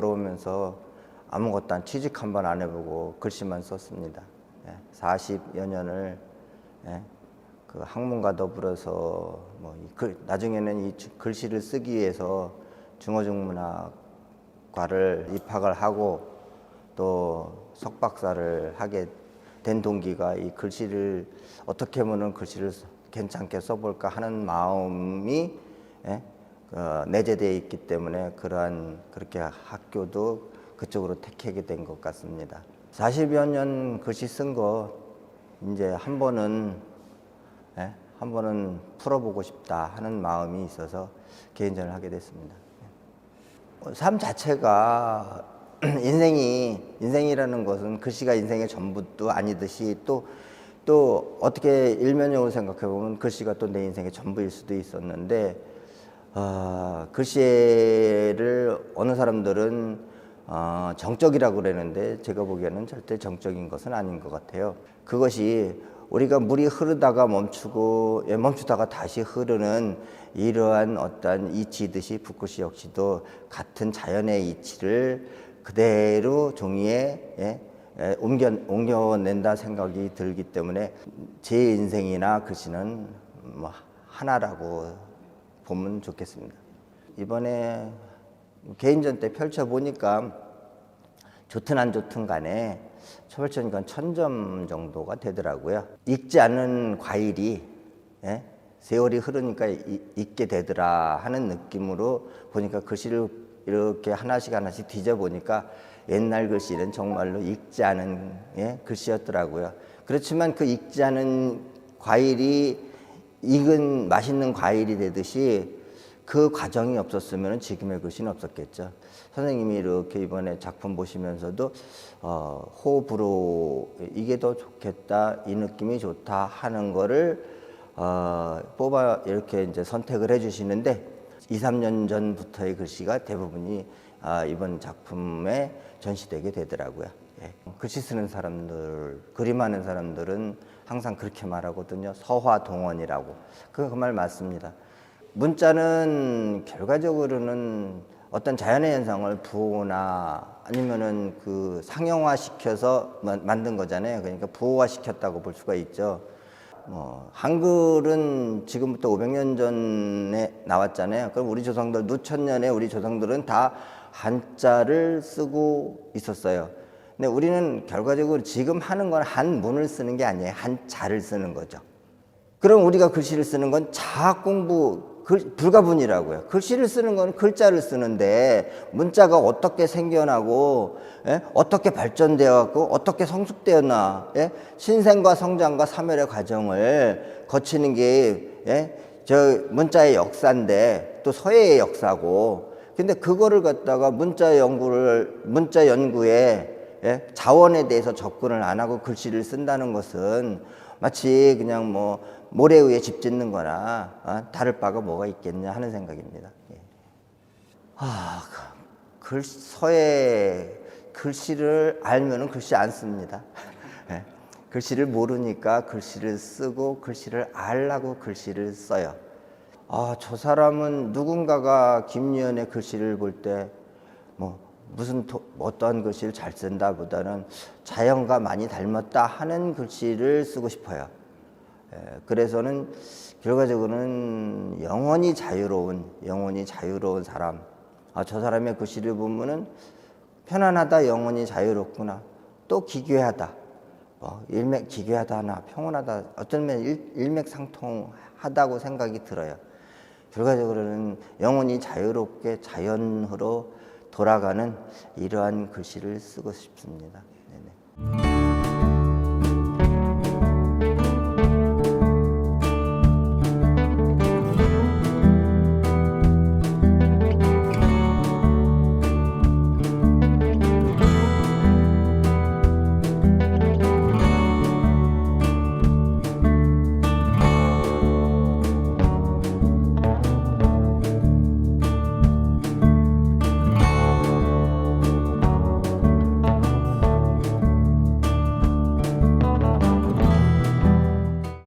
보면서 아무것도 안 취직 한 번 안 해보고 글씨만 썼습니다. 예, 40여 년을 예, 그 학문과 더불어서 뭐이 글, 나중에는 이 주- 글씨를 쓰기 위해서 중어중문학과를 입학을 하고 또 석박사를 하게 된 동기가 이 글씨를 어떻게 하면은 글씨를 써- 괜찮게 써볼까 하는 마음이 예, 어, 내재되어 있기 때문에 그러한 그렇게 학교도 그쪽으로 택하게 된 것 같습니다. 40여 년 글씨 쓴 거 이제 한 번은 예, 한 번은 풀어보고 싶다 하는 마음이 있어서 개인전을 하게 됐습니다. 어, 삶 자체가 인생이 인생이라는 것은 글씨가 인생의 전부도 아니듯이 또또 어떻게 일면적으로 생각해 보면 글씨가 또 내 인생의 전부일 수도 있었는데 아, 글씨를 어느 사람들은 어, 정적이라고 그러는데 제가 보기에는 절대 정적인 것은 아닌 것 같아요. 그것이 우리가 물이 흐르다가 멈추고 예, 멈추다가 다시 흐르는 이러한 어떤 이치듯이 붓글씨 역시도 같은 자연의 이치를 그대로 종이에 예, 예, 옮겨 옮겨낸다 생각이 들기 때문에 제 인생이나 글씨는 뭐 하나라고 보면 좋겠습니다. 이번에 개인전 때 펼쳐 보니까 좋든 안 좋든 간에 초벌천이건 천점 정도가 되더라고요. 익지 않은 과일이 예? 세월이 흐르니까 이- 익게 되더라 하는 느낌으로 보니까 글씨를 이렇게 하나씩 하나씩 뒤져 보니까 옛날 글씨는 정말로 익지 않은 예? 글씨였더라고요. 그렇지만 그 익지 않은 과일이 익은 맛있는 과일이 되듯이 그 과정이 없었으면 지금의 글씨는 없었겠죠. 선생님이 이렇게 이번에 작품 보시면서도 어, 호불호 이게 더 좋겠다, 이 느낌이 좋다 하는 거를 어, 뽑아 이렇게 이제 선택을 해주시는데 2, 3년 전부터의 글씨가 대부분이 아, 이번 작품에 전시되게 되더라고요. 예. 글씨 쓰는 사람들, 그림하는 사람들은 항상 그렇게 말하거든요. 서화동원이라고. 그그말 맞습니다. 문자는 결과적으로는 어떤 자연의 현상을 부호나 아니면은 그 상형화 시켜서 만든 거잖아요. 그러니까 부호화 시켰다고 볼 수가 있죠. 뭐 한글은 지금부터 500년 전에 나왔잖아요. 그럼 우리 조상들 누천년에 우리 조상들은 다 한자를 쓰고 있었어요. 근데 우리는 결과적으로 지금 하는 건 한 문을 쓰는 게 아니에요. 한 자를 쓰는 거죠. 그럼 우리가 글씨를 쓰는 건 자학 공부 글, 불가분이라고요. 글씨를 쓰는 건 글자를 쓰는데 문자가 어떻게 생겨나고 예? 어떻게 발전되었고 어떻게 성숙되었나 예? 신생과 성장과 사멸의 과정을 거치는 게 예? 저 문자의 역사인데 또 서예의 역사고 근데 그거를 갖다가 문자 연구를 문자 연구에 예? 자원에 대해서 접근을 안 하고 글씨를 쓴다는 것은 마치 그냥 뭐 모래 위에 집 짓는 거나 어? 다를 바가 뭐가 있겠냐 하는 생각입니다. 예. 아, 글, 서예 글씨를 알면은 글씨 안 씁니다. 예. 글씨를 모르니까 글씨를 쓰고 글씨를 알라고 글씨를 써요. 아, 저 사람은 누군가가 김유연의 글씨를 볼 때 뭐 무슨 도, 어떠한 글씨를 잘 쓴다 보다는 자연과 많이 닮았다 하는 글씨를 쓰고 싶어요. 예, 그래서는 결과적으로는 영원히 자유로운 영원히 자유로운 사람. 아, 저 사람의 글씨를 보면은 편안하다, 영원히 자유롭구나. 또 기괴하다. 뭐 일맥 기괴하다나 평온하다. 어쩌면 일, 일맥상통하다고 생각이 들어요. 결과적으로는 영원히 자유롭게 자연으로 돌아가는 이러한 글씨를 쓰고 싶습니다. 네네.